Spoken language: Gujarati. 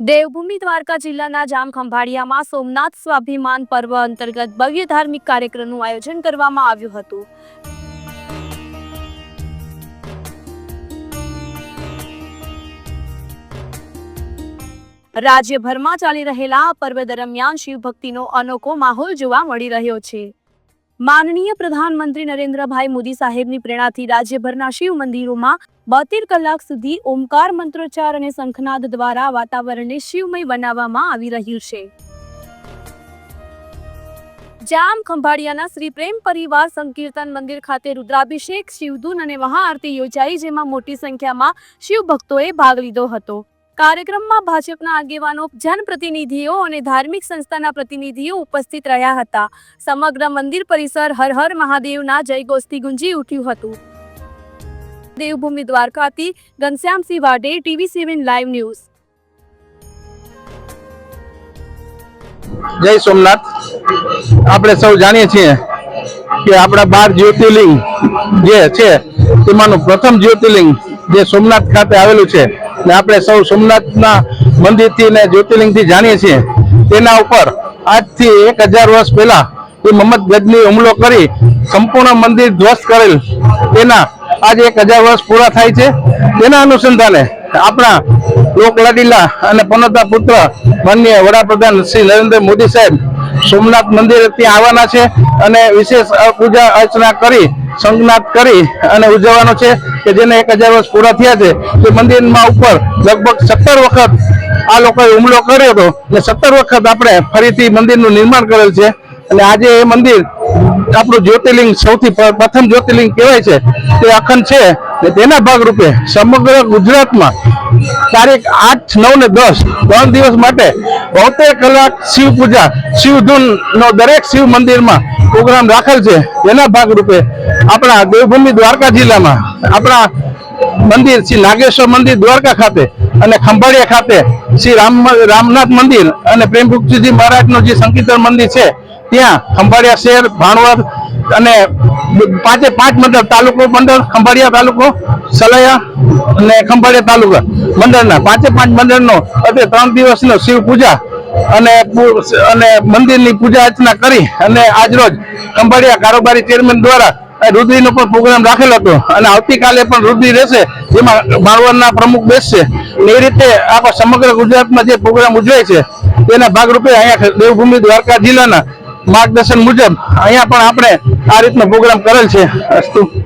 દેવભૂમિ દ્વારકા જિલ્લાના જામખંભાળિયામાં સોમનાથ સ્વાભિમાન પર્વ અંતર્ગત ભવ્ય ધાર્મિક કાર્યક્રમનું આયોજન કરવામાં આવ્યું હતું. રાજ્યભરમાં ચાલી રહેલા આ પર્વ દરમિયાન શિવભક્તિનો અનોખો માહોલ જોવા મળી રહ્યો છે. માનનીય પ્રધાનમંત્રી નરેન્દ્રભાઈ મોદી સાહેબની પ્રેરણાથી રાજ્યભરના શિવ મંદિરોમાં બોતેર કલાક સુધી ઓમકાર મંત્રોચ્ચાર અને શંખનાદ દ્વારા વાતાવરણને શિવમય બનાવવામાં આવી રહ્યું છે. જામ ખંભાળિયાના શ્રી પ્રેમ પરિવાર સંકીર્તન મંદિર ખાતે રુદ્રાભિષેક, શિવધૂન અને મહાઆરતી યોજાઈ જેમાં મોટી સંખ્યામાં શિવ ભક્તોએ ભાગ લીધો હતો. કાર્યક્રમમાં ભાજપના આગેવાનો, જનપ્રતિનિધિઓ અને ધાર્મિક સંસ્થાના પ્રતિનિધિઓ ઉપસ્થિત રહ્યા હતા. સમગ્ર મંદિર પરિસર હર હર મહાદેવના જયઘોષથી ગુંજી ઉઠ્યું હતું. દેવભૂમિ દ્વારકાથી Ghanshyamsinh Vade TV seven live news. જય સોમનાથ. આપણે સૌ જાણીએ છીએ કે આપણા બાર જ્યોતિર્લિંગ જે છે, તેમાંનું પ્રથમ જ્યોતિર્લિંગ જે સોમનાથ ખાતે આવેલું છે. ને આપણે સૌ સોમનાથના મંદિરથી ને જ્યોતિર્લિંગથી જાણીએ છીએ. તેના ઉપર આજથી એક હજાર વર્ષ પહેલા એ મોહમ્મદ ગજની હુમલો કરી સંપૂર્ણ મંદિર ધ્વસ્ત કરેલ. તેના આજે એક હજાર વર્ષ પૂરા થાય છે. તેના અનુસંધાને આપણા લોકલાડીલા અને પનોતા પુત્ર માનનીય વડાપ્રધાન શ્રી નરેન્દ્ર મોદી સાહેબ સોમનાથ મંદિર ત્યાં આવવાના છે અને વિશેષ પૂજા અર્ચના કરી, સંજ્ઞાત કરી અને ઉજવવાનો છે કે જેને એક હજાર વર્ષ પૂરા થયા છે. તે મંદિરમાં ઉપર લગભગ સત્તર વખત આ લોકોએ હુમલો કર્યો હતો અને સત્તર વખત આપણે ફરીથી મંદિરનું નિર્માણ કરેલ છે. અને આજે એ મંદિર આપણું જ્યોતિર્લિંગ સૌથી પ્રથમ જ્યોતિર્લિંગ કહેવાય છે, તે અખંડ છે, ને તેના ભાગરૂપે સમગ્ર ગુજરાતમાં તારીખ આઠ, નવ ને દસ, ત્રણ દિવસ માટે બોતેર કલાક શિવ પૂજા શિવધૂન નો દરેક શિવ મંદિરમાં પ્રોગ્રામ રાખેલ છે, તેના ભાગરૂપે આપણા દેવભૂમિ દ્વારકા જિલ્લામાં આપણા મંદિર શ્રી નાગેશ્વર મંદિર દ્વારકા ખાતે અને ખંભાળિયા ખાતે શ્રી રામ રામનાથ મંદિર અને પ્રેમભુક્તિજી મહારાજનું જે સંકીર્તન મંદિર છે ત્યાં ખંભાળિયા શહેર, ભાણવડ અને પાંચે પાંચ મંડળ, તાલુકો મંડળ, ખંભાળિયા તાલુકો, સલૈયા અને ખંભાળિયા તાલુકા મંડળના. પાંચે પાંચ મંડળનો અત્યારે ત્રણ દિવસનો શિવ પૂજા અને અને મંદિરની પૂજા અર્ચના કરી અને આજરોજ ખંભાળિયા કારોબારી ચેરમેન દ્વારા રુદ્રીનો પણ પ્રોગ્રામ રાખેલ હતો. અને આવતીકાલે પણ રુદ્રી રહેશે, જેમાં માળવણના પ્રમુખ બેસશે. એ રીતે આપણા સમગ્ર ગુજરાતમાં જે પ્રોગ્રામ ઉજવાય છે, તેના ભાગરૂપે અહીંયા દેવભૂમિ દ્વારકા જિલ્લાના માર્ગદર્શન મુજબ અહીંયા પણ આપણે આ રીતનો પ્રોગ્રામ કરેલ છે. અસ્તુ